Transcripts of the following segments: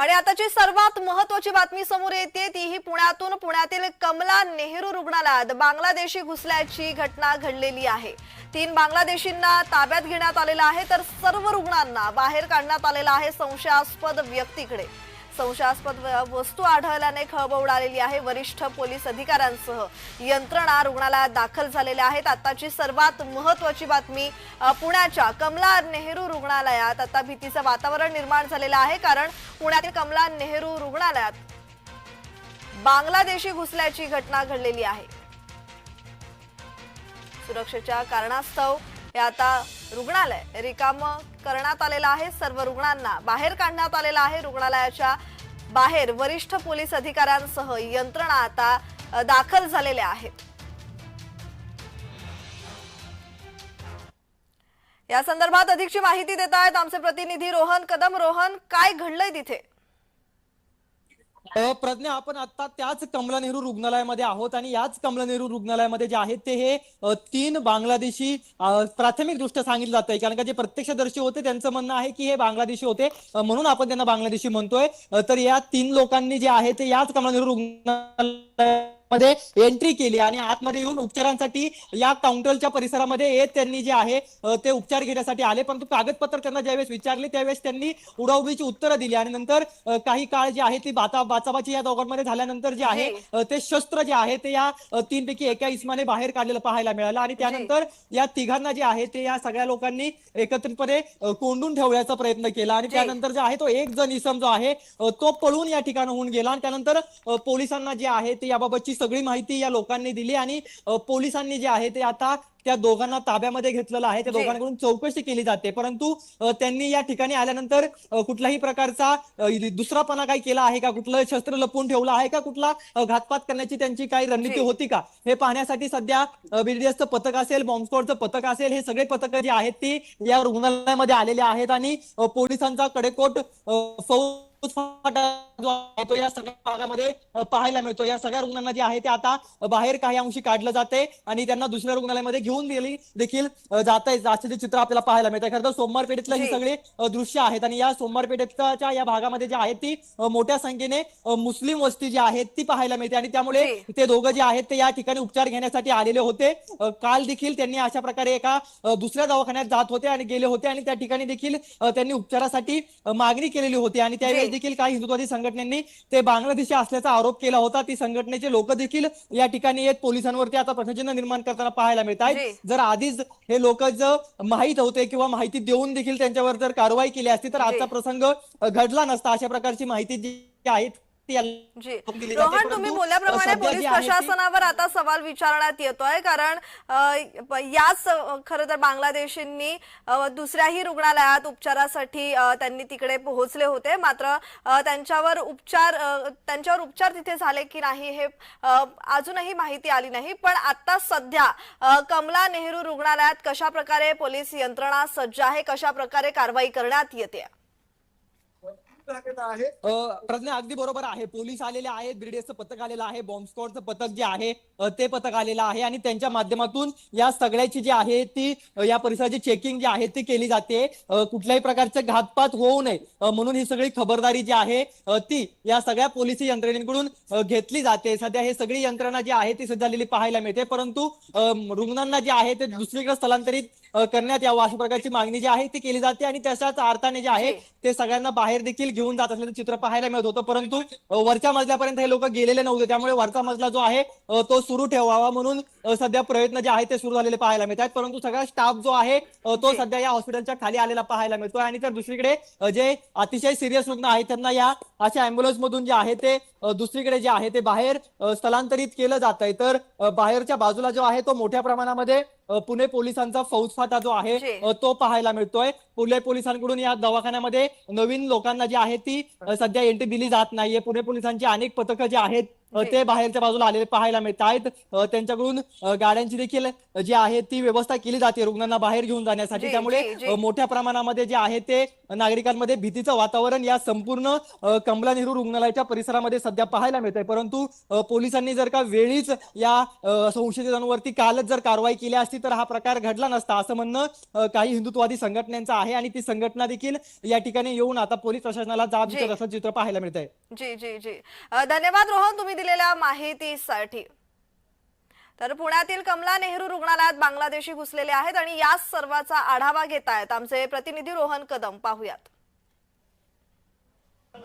आणि आताची सर्वात महत्वाची बातमी समोर येते तीही पुण्यातून. पुण्यातील कमला नेहरू रुग्णालयात बांगलादेशी घुसल्याची घटना घडलेली आहे. तीन बांगलादेशींना ताब्यात घेण्यात आलेलं आहे तर सर्व रुग्णांना बाहेर काढण्यात आलेलं आहे संशयास्पद व्यक्तीकडे. संशयास्पद व- वस्तू आढळल्याने खळबळ उडालेली आहे. वरिष्ठ पोलीस अधिकाऱ्यांसह यंत्रणा रुग्णालयात दाखल झालेल्या आहेत. आताची सर्वात महत्वाची बातमी पुण्याच्या कमला नेहरू रुग्णालयात आता भीतीचं वातावरण निर्माण झालेलं आहे. कारण पुण्यातील कमला नेहरू रुग्णालयात बांगलादेशी घुसल्याची घटना घडलेली आहे. सुरक्षेच्या कारणास्तव हे आता रुग्णालय. रिकाम करण्यात आलेलं आहे सर्व रुग्णांना. बाहेर काढण्यात आलेलं आहे रुग्णालयाच्या बाहेर. वरिष्ठ पोलीस अधिकाऱ्यांसह यंत्रणा आता दाखल झालेल्या आहेत. या संदर्भात अधिकची माहिती देत आहेत आमचे प्रतिनिधी रोहन. कदम रोहन काय घडलंय तिथे? प्रज्ञा आपण आता त्याच कमला नेहरू रुग्णालयामध्ये आहोत आणि याच कमला नेहरू रुग्णालयामध्ये जे आहेत ते हे तीन बांगलादेशी प्राथमिक दृष्ट्या सांगितलं जात आहे कारण का जे प्रत्यक्षदर्शी होते त्यांचं म्हणणं आहे की हे बांगलादेशी होते. म्हणून आपण त्यांना बांगलादेशी म्हणतोय. तर या तीन लोकांनी जे आहे ते याच कमला नेहरू रुग्णालयामध्ये एंट्री केली आणि आतमध्ये येऊन उपचारांसाठी या काउंटरच्या परिसरामध्ये येत त्यांनी जे आहे ते उपचार घेण्यासाठी आले. परंतु कागदपत्र त्यांना ज्यावेळेस विचारले त्यावेळेस त्यांनी उडाउडीची उत्तरं दिली. आणि नंतर काही काळ जी आहे ती बाचा बाचाबाची या दोघांमध्ये झाल्यानंतर जे आहे. अ, ते शस्त्र जे आहे ते या तीनपैकी एका इस्माने बाहेर काढलेलं पाहायला मिळालं. आणि त्यानंतर या तिघांना जे आहे ते या सगळ्या लोकांनी एकत्रितपणे कोंडून ठेवण्याचा प्रयत्न केला. आणि. त्यानंतर जे आहे तो एक जण इसम जो आहे तो पळून या ठिकाणाहून गेला. आणि त्यानंतर पोलिसांना जे आहे ते याबाबतची सगळी माहिती या लोकांनी दिली आणि पोलिसांनी जे आहे ते आता त्या दोघांना ताब्यामध्ये घेतलेलं आहे. त्या. दोघांकडून चौकशी केली जाते. परंतु त्यांनी या ठिकाणी आल्यानंतर कुठल्याही प्रकारचा दुसरापणा काही केला आहे का? कुठलं शस्त्र लपवून ठेवलं आहे का? कुठला घातपात करण्याची त्यांची काही रणनीती. होती का? हे पाहण्यासाठी सध्या बीडीएसचं पथक असेल बॉम्ब स्क्वॉडचं पथक असेल हे सगळे पथक जी आहेत ती या रुग्णालयामध्ये आलेले आहेत आणि पोलिसांचा कडेकोट फौज जो आहे तो या सगळ्या भागामध्ये पाहायला मिळतो या सगळ्या रुग्णांना जे आहे ते आता बाहेर काही अंशी काढलं जाते आणि त्यांना दुसऱ्या रुग्णालयामध्ये घेऊन गेली देखील जात आहे जे चित्र आपल्याला पाहायला मिळतं खरं तर सोमवार पेठेतलं ही. सगळी दृश्य आहेत आणि या सोमवार पेठेच्या या भागामध्ये जे आहे ती मोठ्या संख्येने मुस्लिम वस्ती जी आहे ती पाहायला मिळते आणि त्यामुळे. ते दोघं जे आहेत ते या ठिकाणी उपचार घेण्यासाठी आलेले होते काल देखील त्यांनी अशा प्रकारे एका दुसऱ्या दवाखान्यात जात होते आणि गेले होते आणि त्या ठिकाणी देखील त्यांनी उपचारासाठी मागणी केलेली होती आणि त्यावेळी. देखील काही हिंदुत्वादी संघटनांनी ते बांगलादेशी असल्याचा आरोप केला होता ती संघटनेचे लोक देखील या ठिकाणी येत पोलिसांवरती आता प्रश्नचिन्ह निर्माण करताना पाहायला मिळत. आहेत जर आधीच हे लोक जर माहीत होते किंवा माहिती देऊन देखील त्यांच्यावर जर कारवाई केली असती तर आजचा. प्रसंग घडला नसता अशा प्रकारची माहिती जी आहे. रोहन तुम्ही बोलल्याप्रमाणे पोलीस प्रशासनावर आता सवाल विचारण्यात येतोय कारण याच खरं तर बांगलादेशींनी दुसऱ्याही रुग्णालयात उपचारासाठी त्यांनी तिकडे पोहोचले होते. मात्र त्यांच्यावर उपचार त्यांच्यावर उपचार तिथे झाले की नाही हे अजूनही माहिती आली नाही. पण आता सध्या कमला नेहरू रुग्णालयात कशा प्रकारे पोलीस यंत्रणा सज्ज आहे कशा प्रकारे कारवाई करण्यात येते? अ, प्रज्ञा अगदी बरोबर आहे. पोलीस आलेले आहेत ब्रिडेसचं पथक आलेलं आहे बॉम्ब स्क्वॉडचं पथक जे आहे ते पथक आलेलं आहे आणि त्यांच्या माध्यमातून या सगळ्याची जी आहे ती या परिसराची चेकिंग जी आहे ती केली जाते. कुठल्याही प्रकारचे घातपात होऊ नये. म्हणून ही सगळी खबरदारी जी आहे ती या सगळ्या पोलिसी यंत्रणेकडून घेतली जाते. सध्या हे सगळी यंत्रणा जी आहे ती सज्ज झालेली पाहायला मिळते. परंतु रुग्णांना जे आहे ते दुसरीकडे स्थलांतरित करण्यात यावं अशा प्रकारची मागणी जी आहे ती केली जाते आणि तशाच अर्थाने जे आहे. ते सगळ्यांना बाहेर देखील घेऊन जात असल्याचं चित्र पाहायला मिळत होतं. परंतु वरच्या मजल्यापर्यंत हे लोक गेलेले नव्हते. त्यामुळे वरचा मजला जो आहे तो सुरू ठेवावा म्हणून सध्या प्रयत्न जे आहे ते सुरू झालेले पाहायला मिळत आहेत. परंतु सगळा स्टाफ जो आहे तो. सध्या या हॉस्पिटलच्या खाली आलेला पाहायला मिळतोय. आणि तर दुसरीकडे जे अतिशय सिरियस रुग्ण आहेत त्यांना या अशा अँब्युलन्स मधून जे आहे ते दुसरीकडे जे आहे ते बाहेर स्थलांतरित केलं जात आहे तर बाहेरच्या बाजूला जो आहे तो मोठ्या प्रमाणामध्ये पुणे पोलिसांचा फौजफाटा जो आहे तो पाहायला मिळतोय. पुणे पोलिसांकडून या दवाखान्यामध्ये नवीन लोकांना जी आहे ती सध्या एंट्री दिली जात नाहीये. पुणे पोलिसांची अनेक पथकं जी आहेत ते बाहेरच्या बाजूला आलेले पाहायला मिळत आहेत. त्यांच्याकडून गाड्यांची देखील जी आहे ती व्यवस्था केली जाते रुग्णांना बाहेर घेऊन जाण्यासाठी. त्यामुळे मोठ्या प्रमाणामध्ये जे आहे ते नागरिकांमध्ये भीतीचं वातावरण या संपूर्ण कमला नेहरू रुग्णालयाच्या परिसरामध्ये सध्या पाहायला मिळत आहे परंतु पोलिसांनी जर का वेळीच या संशयितांवरती कालच जर कारवाई केली असती तर हा प्रकार घडला नसता असं म्हणणं काही हिंदुत्ववादी संघटनांचं आहे. आणि ती संघटना देखील या ठिकाणी येऊन आता पोलीस प्रशासनाला जाब. विचारत असं चित्र पाहायला मिळत आहे जी जी. जी धन्यवाद रोहन तुम्ही दिलेल्या माहितीसाठी. तर पुण्यातील कमला नेहरू रुग्णालयात बांगलादेशी घुसलेले आहेत आणि याच सर्वाचा आढावा घेत आहेत आमचे प्रतिनिधी रोहन कदम पाहूयात.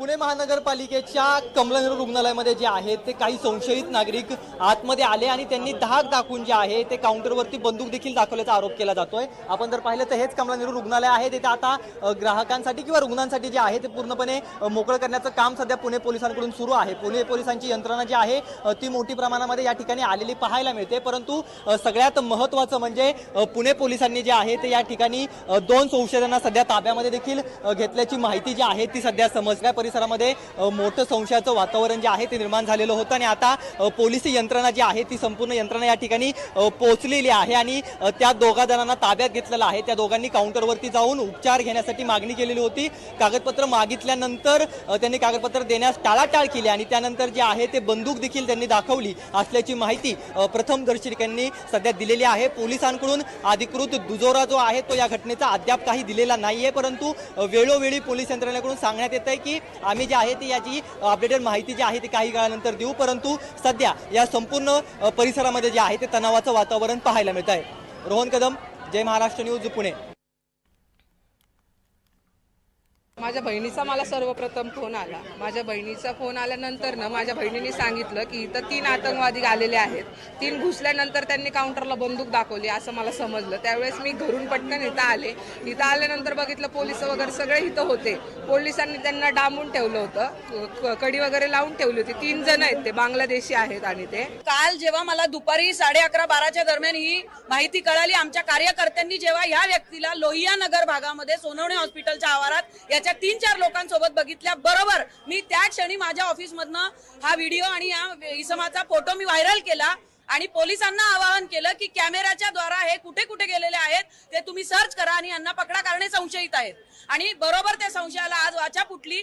पुणे महानगरपालिकेच्या कमलनगर रुग्णालयामध्ये जे आहेत ते काही संशयित नागरिक आतमध्ये आले आणि त्यांनी धाक दाखवून जे आहे ते काउंटरवरती बंदूक देखील दाखवल्याचा आरोप केला जातोय. आपण जर पाहिलं तर हेच कमला रुग्णालय आहे. तिथे आता ग्राहकांसाठी किंवा रुग्णांसाठी जे आहे ते पूर्णपणे मोकळं करण्याचं काम सध्या पुणे पोलिसांकडून सुरू आहे. पुणे पोलिसांची यंत्रणा जी आहे ती मोठी प्रमाणामध्ये या ठिकाणी आलेली पाहायला मिळते. परंतु सगळ्यात महत्त्वाचं म्हणजे पुणे पोलिसांनी जे आहे ते या ठिकाणी दोन संशयितांना सध्या ताब्यामध्ये देखील घेतल्याची माहिती जी आहे ती सध्या समजल्या. परिसरामध्ये मोठं संशयाचं वातावरण जे आहे ते निर्माण झालेलं होतं आणि आता पोलिसी यंत्रणा जी आहे ती संपूर्ण यंत्रणा या ठिकाणी पोहोचलेली आहे आणि त्या दोघा जणांना ताब्यात घेतलेलं आहे. त्या दोघांनी काउंटरवरती जाऊन उपचार घेण्यासाठी मागणी केलेली होती. कागदपत्र मागितल्यानंतर त्यांनी कागदपत्र देण्यास टाळाटाळ केली आणि त्यानंतर जे आहे ते बंदूक देखील त्यांनी दाखवली असल्याची माहिती प्रथम प्रथमदर्शकांनी सध्या दिलेली आहे. पोलिसांकडून अधिकृत दुजोरा जो आहे तो या घटनेचा अद्याप काही दिलेला नाहीये परंतु वेळोवेळी पोलीस यंत्रणेकडून सांगण्यात येत आहे की आम्ही जे आहे ती याची अपडेटेड माहिती जी आहे ती काही काळानंतर देऊ परंतु सध्या या संपूर्ण परिसरामध्ये जे आहे ते तणावाचं वातावरण पाहायला मिळत आहे रोहन कदम जय महाराष्ट्र न्यूज पुणे. माझ्या बहिणीचा मला सर्वप्रथम फोन आला. माझ्या बहिणीचा फोन आल्यानंतर ना माझ्या बहिणीने सांगितलं की इथं तीन आतंकवादी आलेले आहेत. तीन घुसल्यानंतर त्यांनी काउंटरला बंदूक दाखवली असं मला समजलं. त्यावेळेस मी घरून पटकन इथं आले. इथं आल्यानंतर बघितलं पोलीस वगैरे सगळे इथं होते. पोलिसांनी त्यांना डांबून ठेवलं होतं. कडी वगैरे लावून ठेवली होती. तीन जण आहेत ते बांगलादेशी आहेत आणि ते. काल जेव्हा मला दुपारी साडे अकरा बाराच्या दरम्यान ही माहिती कळाली आमच्या कार्यकर्त्यांनी जेव्हा या व्यक्तीला लोहिया नगर भागामध्ये सोनवणे हॉस्पिटलच्या आवारात त्याच्या तीन चार लोकांसोबत बघितल्या. बरोबर मी त्या क्षणी माझ्या ऑफिसमधनं हा व्हिडिओ आणि या इसमाचा फोटो मी व्हायरल केला आणि पोलिसांना आवाहन केलं की कॅमेऱ्याच्या द्वारा हे कुठे कुठे गेलेले आहेत ते तुम्ही सर्च करा आणि यांना पकडा कारण संशयित आहेत. आणि बरोबर त्या संशयाला आज वाचा फुटली.